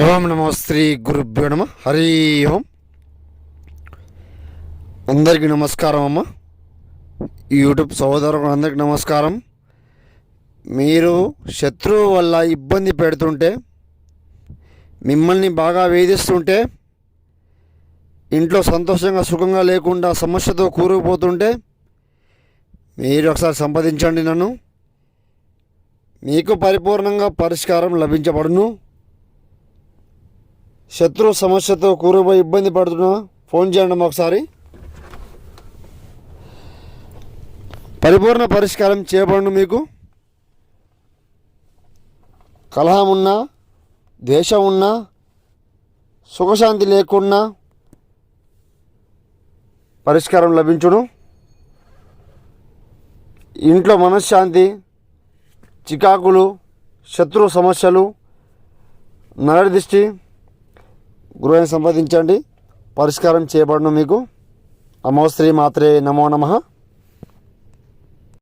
ఓం నమో శ్రీ గురుభ్యో నమ. హరి ఓం. అందరికీ నమస్కారం అమ్మ. యూట్యూబ్ సహోదరు అందరికి నమస్కారం. మీరు శత్రువు వల్ల ఇబ్బంది పెడుతుంటే మిమ్మల్ని బాగా వేధిస్తుంటే ఇంట్లో సంతోషంగా సుఖంగా లేకుండా సమస్యతో కూరుకుపోతుంటే మీరు ఒకసారి సంపాదించండి నన్ను. మీకు పరిపూర్ణంగా పరిష్కారం లభించబడును. శత్రు సమస్యతో కూరుపోయి ఇబ్బంది పడుతున్నా ఫోన్ చేయండి ఒకసారి పరిపూర్ణ పరిష్కారం చేయబడును మీకు. కలహం ఉన్నా ద్వేషం ఉన్నా సుఖశాంతి లేకున్నా పరిష్కారం లభించును. ఇంట్లో మనశ్శాంతి చికాకులు శత్రు సమస్యలు నరడి గురువుని సంపాదించండి పరిష్కారం చేయబడను మీకు. అమోశ్రీ మాత్రే నమో నమః.